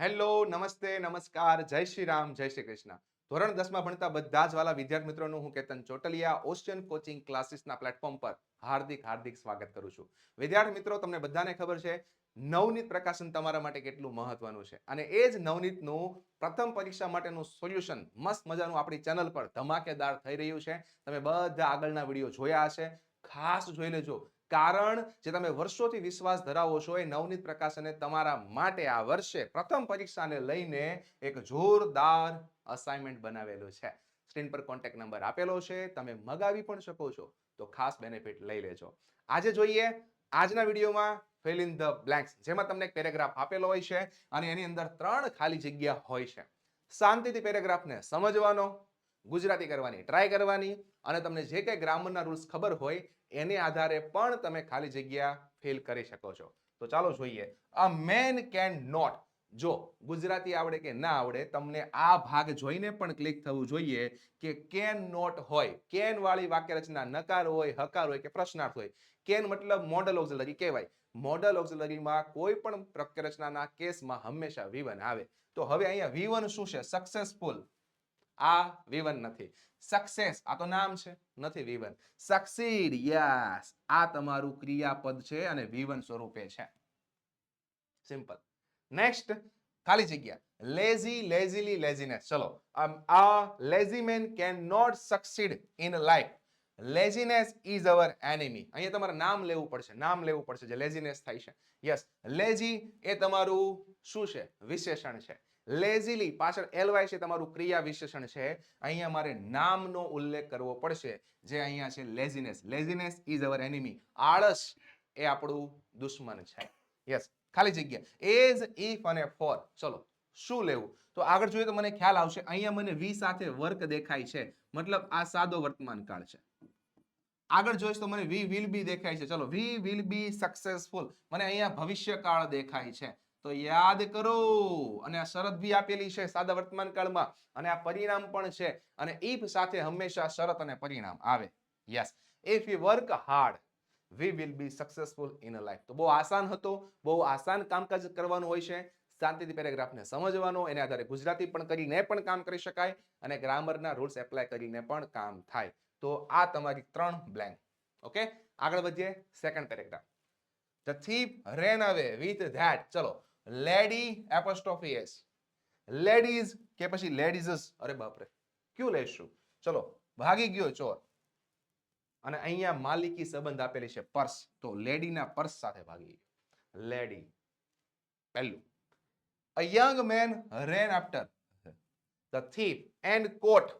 Hello, નમસ્તે, નમસ્કાર, જય શ્રી રામ, જય શ્રી કૃષ્ણ. ધોરણ દસમાં ભણતા બધા જ વાલા વિદ્યાર્થી મિત્રોનું હું કેતન ચોટલિયા ઓશિયન કોચિંગ ક્લાસીસના પ્લેટફોર્મ પર હાર્દિક હાર્દિક સ્વાગત કરું છું. વિદ્યાર્થી મિત્રો, તમને બધાને ખબર છે, નવનીત પ્રકાશન તમારા માટે કેટલું મહત્વનું છે. અને એ જ નવનીતનું પ્રથમ પરીક્ષા માટેનું સોલ્યુશન મસ્ત મજાનું આપણી ચેનલ પર ધમાકેદાર થઈ રહ્યું છે. તમે બધા આગળના વીડિયો જોયા હશે. ખાસ જોઈ લેજો. કારણ જે તમે વર્ષોથી વિશ્વાસ ધરાવો છો એ નવનીત પ્રકાશને તમારા માટે આ વર્ષે પ્રથમ પરીક્ષાને લઈને એક જોરદાર અસાઇનમેન્ટ બનાવેલું છે. સ્ક્રીન પર કોન્ટેક્ટ નંબર આપેલો છે. તમે મગાવી પણ શકો છો. તો ખાસ બેનિફિટ લઈ લેજો. આજે જોઈએ આજના વિડીયોમાં ફિલ ઇન ધ બ્લેન્ક્સ જેમાં તમને એક પેરેગ્રાફ આપેલો હોય છે અને એની અંદર ત્રણ ખાલી જગ્યા હોય છે. શાંતિથી પેરેગ્રાફને સમજવાનો ગુજરાતી કરવાની ટ્રાય કરવાની અને તમને જે કંઈ ગ્રામરના રૂલ્સ ખબર હોય, એને આધારે પણ તમે ખાલી જગ્યા ફિલ કરી શકો છો. તો ચાલો જોઈએ. અ મેન કેન નોટ જો ગુજરાતી આવડે કે ના આવડે, તમને આ ભાગ જોઈને પણ ક્લિક થવું જોઈએ કે કેન નોટ હોય. કેન વાળી વાક્ય નકાર હોય, હકાર હોય કે પ્રશ્નાર્થ હોય. કેન મતલબ મોડલ ઓક્ઝલરી કહેવાય. મોડલ ઓક્ઝલરીમાં કોઈ પણ રચનાના કેસમાં હંમેશા V1 આવે. તો હવે અહીંયા V1 શું છે? સક્સેસફુલ આ વિવન નથી. સક્સેસ આ તો નામ છે, નથી વિવન. સક્સીડ યસ આ તમારું ક્રિયાપદ છે અને વિવન સ્વરૂપે છે. સિમ્પલ નેક્સ્ટ ખાલી જગ્યા. લેઝી લેઝીલી લેઝીનેસ ચલો આ lazy man can not succeed in life laziness is our enemy અહીંયા તમારે નામ લેવું પડશે, નામ લેવું પડશે, જે લેઝીનેસ થાય છે. યસ લેઝી એ તમારું શું છે? વિશેષણ છે. લેઝીલી પાછળ એલવાય છે તમારું ક્રિયા વિશેષણ છે. અહીંયા મારે નામનો ઉલ્લેખ કરવો પડશે, જે અહીંયા છે laziness. Laziness is our enemy. આળસ એ આપણું દુશ્મન છે. યસ, ખાલી જગ્યા. એઝ ઇફ અને ફોર. ચલો, શું લેવું? તો આગળ જોઈએ તો મને ખ્યાલ આવશે, અહીંયા મને વી સાથે વર્ક દેખાય છે. મતલબ આ સાદો વર્તમાન કાળ છે. આગળ જોઈશ તો મને વી વિલ બી દેખાય છે. ચલો, વી વિલ બી સક્સેસફુલ. મને અહીંયા ભવિષ્યકાળ દેખાય છે. તો યાદ કરો. અને આ શરત બી આપેલી છે સાદા વર્તમાન કાળમાં. અને આ પરિણામ પણ છે. અને ઇફ સાથે હંમેશા શરત અને પરિણામ આવે. Yes if you work hard we will be successful in a life તો બહુ આસાન હતો. બહુ આસાન કામકાજ કરવાનું હોય છે. શાંતિથી પેરેગ્રાફને સમજવાનો. એને આધારે ગુજરાતી પણ કરીને પણ કામ કરી શકાય. અને ગ્રામરના રૂલ્સ એપ્લાય કરીને પણ કામ થાય. તો આ તમારી ત્રણ બ્લેન્ક ઓકે આગળ વધીએ. Second paragraph the thief ran away with that ચલો. લેડી એપોસ્ટ્રોફી એસ લેડીઝ કે પછી લેડીઝસ અરે બાપરે, ક્યું લેશું? ચલો, ભાગી ગયો ચોર. અને અહીંયા માલિકી સંબંધ આપેલી છે પર્સ. તો લેડીના પર્સ સાથે ભાગી ગયો. લેડી પહેલું. A young man ran after the thief and caught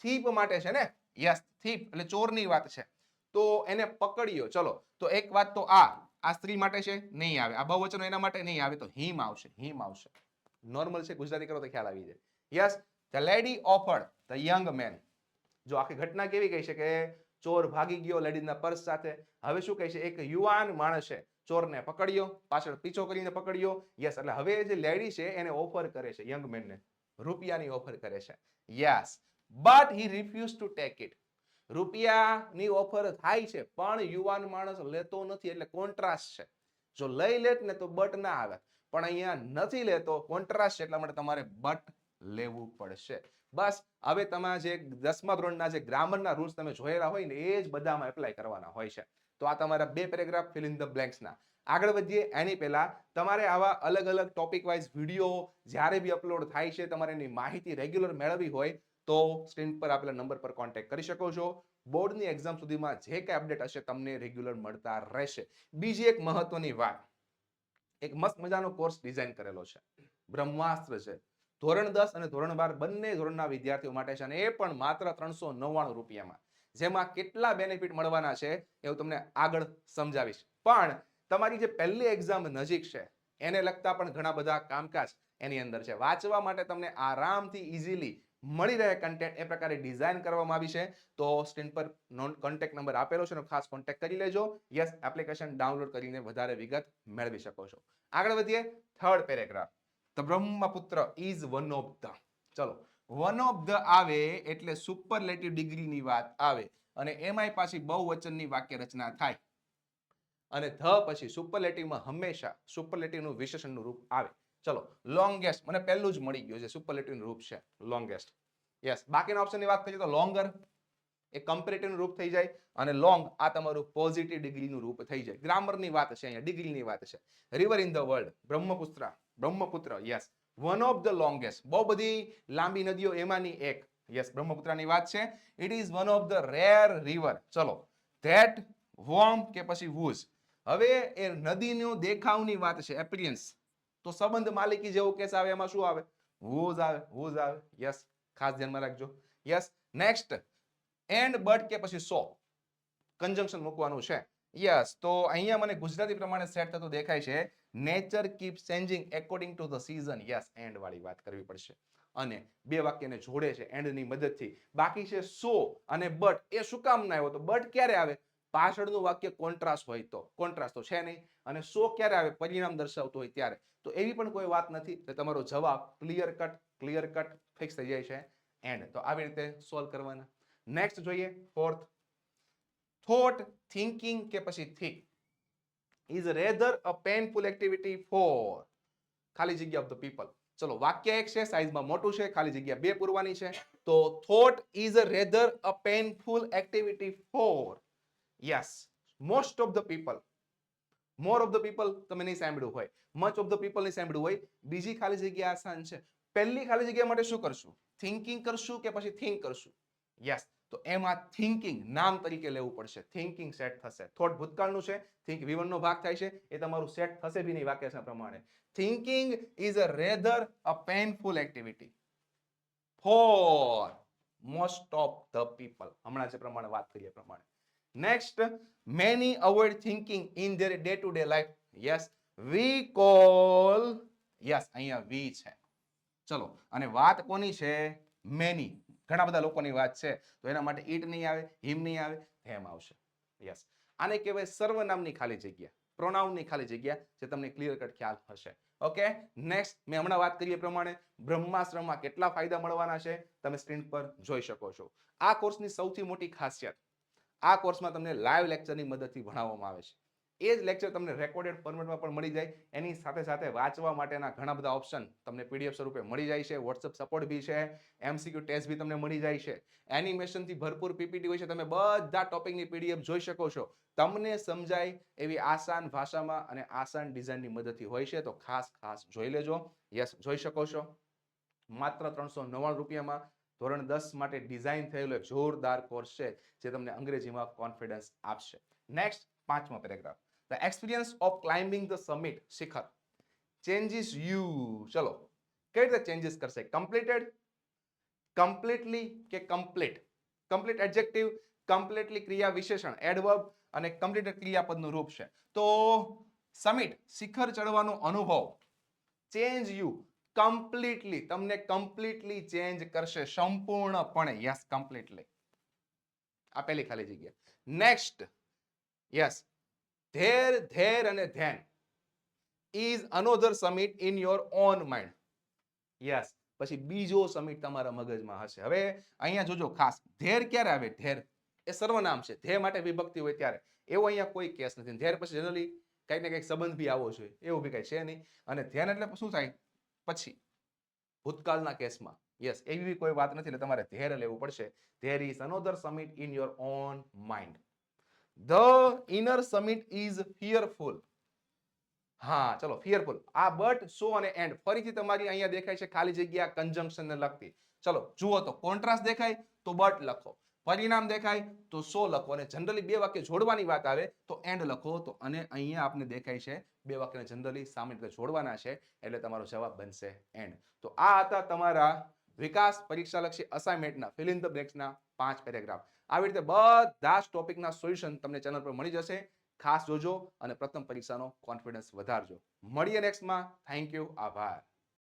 thief માટે છે ને? યસ થીપ એટલે ચોરની વાત છે. તો એને પકડ્યો. ચલો, તો એક વાત તો આ. આ સ્ત્રી માટે છે? નહીં આવે. આ બહુવચનો એના માટે નહીં આવે. તો હિમ આવશે હિમ આવશે. નોર્મલ છે, ગુજરાતી કરો તો ખ્યાલ આવી જાય. Yes the lady offered the young man જો આખી ઘટના કેવી કહી છે કે ચોર ભાગી ગયો લેડીના પર્સ સાથે. હવે શું કહે છે? એક યુવાન માણસે ચોરને પકડ્યો, પાછળ પીછો કરીને પકડ્યો. યસ એટલે હવે જે લેડી છે, એને ઓફર કરે છે યંગ મેનને રૂપિયાની ઓફર કરે છે. Yes but he refuse to take it રૂપિયાની ઓફર થાય છે, પણ યુવાન માણસ લેતો નથી, એટલે કોન્ટ્રાસ્ટ છે. જો લઈ લેત ને તો બટ ના આવે. પણ અહીંયા નથી લેતો કોન્ટ્રાસ્ટ છે, એટલા માટે તમારે બટ લેવું પડશે. બસ, હવે તમારા જે દસમા ધોરણના જે ગ્રામરના રૂલ્સ તમે જોયેલા હોય ને, એ જ બધામાં એપ્લાય કરવાના હોય છે. તો આ તમારા બે પેરેગ્રાફ ફિલ ઇન ધ બ્લેન્ક્સના આગળ વધીએ, એની પહેલા તમારે આવા અલગ અલગ ટોપિક વાઇઝ વીડિયો જ્યારે બી અપલોડ થાય છે, તમારે એની માહિતી રેગ્યુલર મેળવવી હોય તો સ્ક્રીન પર આપેલા નંબર પર કોન્ટેક્ટ કરી શકો છો. બોર્ડની એક્ઝામ સુધીમાં જે કંઈ અપડેટ હશે તમને રેગ્યુલર મળતા રહેશે. બીજી એક મહત્વની વાત, એક મસ્ત મજાનો કોર્સ ડિઝાઇન કરેલો છે. બ્રહ્માસ્ત્ર છે. ધોરણ દસ અને ધોરણ બાર બંને ધોરણના વિદ્યાર્થીઓ માટે છે અને એ પણ માત્ર ત્રણસો નવ્વાણું રૂપિયામાં. જેમાં કેટલા બેનિફિટ મળવાના છે એ હું તમને આગળ સમજાવીશ. પણ તમારી જે પહેલી એક્ઝામ નજીક છે, એને લગતા પણ ઘણા બધા કામકાજ એની અંદર છે. વાંચવા માટે તમને આરામથી ઇઝીલી મળી રહે કન્ટેન્ટ એ પ્રકારે ડિઝાઇન કરવામાં આવી છે. તો સ્ક્રીન પર નોન કોન્ટેક્ટ નંબર આપેલો છે ખાસ કોન્ટેક્ટ કરી લેજો. યસ એપ્લિકેશન ડાઉનલોડ કરીને વધારે વિગત મેળવી શકો છો. આગળ વધીએ third paragraph the Brahmaputra is one of the ચલો વન ઓફ ધ આવે એટલે સુપરલેટિવ ડિગ્રીની વાત આવે. અને એમાંય પાછી બહુવચનની વાક્ય રચના થાય. અને ધ પછી સુપરલેટિવમાં હંમેશા સુપરલેટિવનું વિશેષણનું રૂપ આવે. ચલો લોંગેસ્ટ મને પહેલું જ મળી ગયું છે સુપરલેટિવ રૂપ છે લોંગેસ્ટ યસ બાકીના ઓપ્શનની વાત કરીએ તો લોંગર એ કમ્પેરેટિવ રૂપ થઈ જાય અને લોંગ આ તમારું પોઝિટિવ ડિગ્રીનું રૂપ થઈ જાય. ગ્રામરની વાત છે અહીંયા ડિગ્રીની વાત છે. River in the world Brahmaputra Brahmaputra yes one of the longest બહુ બધી લાંબી નદીઓ એમાંની એક. યસ બ્રહ્મપુત્રની વાત છે. It is one of the rare river ચલો ધેટ વોર્મ કે પછી વૂઝ હવે એ નદીનો દેખાવની વાત છે એપિરિયન્સ તો સંબંધ માલિકી જેવો કેસ આવે, એમાં શું આવે? વૂઝ આવે વૂઝ આવે. યસ ખાસ ધ્યાનમાં રાખજો. યસ નેક્સ્ટ એન્ડ બટ કે પછી સો કન્જંક્શન મૂકવાનું છે. યસ તો અહીંયા મને ગુજરાતી પ્રમાણે સેટ થતું દેખાય છે. Nature keep changing according to the season yes and વાળી વાત કરવી પડશે. અને બે વાક્યને જોડે છે એન્ડની મદદથી. બાકી છે સો અને બટ એ શું કામ ના આવ્યો? તો બટ ક્યારે આવે? પાછળનું વાક્ય કોન્ટ્રાસ્ટ હોય તો કોન્ટ્રાસ્ટ તો છે નહીં. અને સો ક્યારે આવે? પરિણામ દર્શાવતું હોય ત્યારે. તો એવી પણ કોઈ વાત નથી એટલે તમારો જવાબ clear cut clear cut fix થઈ જાય છે. એન્ડ તો આવી રીતે સોલ્વ કરવાના. નેક્સ્ટ જોઈએ. ફોર્થ થોટ થિંકિંગ કે પછી think is rather a painful activity for ખાલી જગ્યા ઓફ ધ પીપલ ચલો, વાક્ય એક છે સાઈઝમાં મોટું છે, ખાલી જગ્યા બે પૂરવાની છે. તો thought is rather a painful activity for yes most of the people more of the people તમે નહીં સાંભળ્યું હોય. મચ ઓફ ધ પીપલ નહીં સાંભળ્યું હોય. બીજી ખાલી જગ્યા આસાન છે. પહેલી ખાલી જગ્યા માટે શું કરશું? થિંકિંગ કરશું કે પછી થિંક કરશું? યસ તો એમાં થિંકિંગ નામ તરીકે લેવું પડશે. થિંકિંગ સેટ થશે. થોટ ભૂતકાળનું છે. થિંક વિવનનો ભાગ થાય છે. એ તમારું સેટ થશે બી નહીં વાક્ય પ્રમાણે. Thinking is a rather a painful activity for most of the people હમણાં જે પ્રમાણે વાત કરીએ પ્રમાણે. Next many avoid thinking in their day to day life yes we call yes અહીંયા વી છે. ચલો, અને વાત કોની છે? મેની ઘણા બધા લોકોની વાત છે. તો એના માટે ઈટ નહીં આવે હિમ નહીં આવે હેમ આવશે. યસ આને કહેવાય સર્વનામની ખાલી જગ્યા. પ્રોનાઉનની ખાલી જગ્યા જે તમને ક્લિયર કટ ખ્યાલ હશે. ઓકે નેક્સ્ટ મેં હમણાં વાત કરી એ પ્રમાણે બ્રહ્માશ્રમમાં કેટલા ફાયદા મળવાના છે? તમે સ્ક્રીન પર જોઈ શકો છો. આ કોર્સની સૌથી મોટી ખાસિયત આ કોર્સમાં તમને લાઈવ લેક્ચરની મદદથી ભણાવવામાં આવે છે. એ જ લેક્ચર તમને રેકોર્ડેડ ફોર્મેટમાં પણ મળી જાય. એની સાથે સાથે વાંચવા માટેના ઘણા બધા ઓપ્શન તમને પીડીએફ સ્વરૂપે મળી જાય છે. વોટ્સઅપ સપોર્ટ બી છે. એમસીક્યુ ટેસ્ટ બી તમને મળી જાય છે. એનિમેશનથી ભરપૂર પીપીટી હોય છે. તમે બધા ટોપિકની પીડીએફ જોઈ શકો છો. તમને સમજાય એવી આસાન ભાષામાં અને આસાન ડિઝાઇનની મદદથી હોય છે. તો ખાસ ખાસ જોઈ લેજો. યસ જોઈ શકો છો. માત્ર ત્રણસો નવ્વાણું રૂપિયામાં ધોરણ દસ માટે ડિઝાઇન થયેલો એક જોરદાર કોર્સ છે, જે તમને અંગ્રેજીમાં કોન્ફિડન્સ આપશે. નેક્સ્ટ પાંચમો paragraph the experience of climbing the summit શિખર. ચેન્જીસ યુ ચલો કઈ રીતે ચેન્જીસ કરશે? કમ્પ્લીટેડ કમ્પ્લીટલી કે કમ્પ્લીટ કમ્પ્લીટ એડજેક્ટિવ કમ્પ્લીટલી ક્રિયા વિશેષણ એડવર્બ અને કમ્પ્લીટેડ ક્રિયાપદનું રૂપ છે. તો સમિટ શિખર ચડવાનો અનુભવ. ચેન્જ યુ કમ્પ્લીટલી તમને કમ્પ્લીટલી ચેન્જ કરશે સંપૂર્ણપણે. યસ કમ્પ્લીટલી આ પહેલી ખાલી જગ્યા. નેક્સ્ટ યસ ધેર ધેર અને then is another summit in your own mind yes પછી બીજો સમિટ તમારા મગજમાં હશે. હવે અહીંયા જોજો ખાસ. ધેર ક્યારે આવે? ધેર એ સર્વનામ છે. ધે માટે વિભક્તિ હોય ત્યારે. એવો અહીંયા કોઈ કેસ નથી. ધેર પછી જનરલી કંઈક ને કંઈક સંબંધ બી આવો જોઈએ. એવું બી કંઈ છે નહીં. અને ધ્યાન એટલે શું થાય? પછી ભૂતકાળના કેસમાં યસ એવી કોઈ વાત નથી એટલે તમારે ધેર લેવું પડશે. There is another summit in your own mind the inner summit is fearful હા, ચલો ફિયરફુલ આ બટ સો અને એન્ડ ફરીથી તમારી અહીંયા દેખાય છે ખાલી જગ્યા કન્જંક્શન ને લગતી. ચલો, જુઓ તો કોન્ટ્રાસ્ટ દેખાય, તો બટ લખો. પરિણામ દેખાય તો સો લખો અને જનરલી બે વાક્ય જોડવાની વાત આવે તો એન્ડ લખો. તો અને અહીંયા આપને દેખાય છે બે વાક્યને જનરલી સામે રીતે જોડવાના છે એટલે તમારો જવાબ બનશે એન્ડ તો આ હતા તમારા વિકાસ પરીક્ષાલક્ષી અસાઇનમેન્ટના ફિલ ઇન ધ બ્રેક્સના પાંચ પેરેગ્રાફ આવી રીતે બધા જ ટોપિકના સોલ્યુશન તમને ચેનલ પર મળી જશે. ખાસ જોજો અને પ્રથમ પરીક્ષાનો કોન્ફિડન્સ વધારજો. મળીએ નેક્સ્ટમાં થેન્ક યુ આભાર.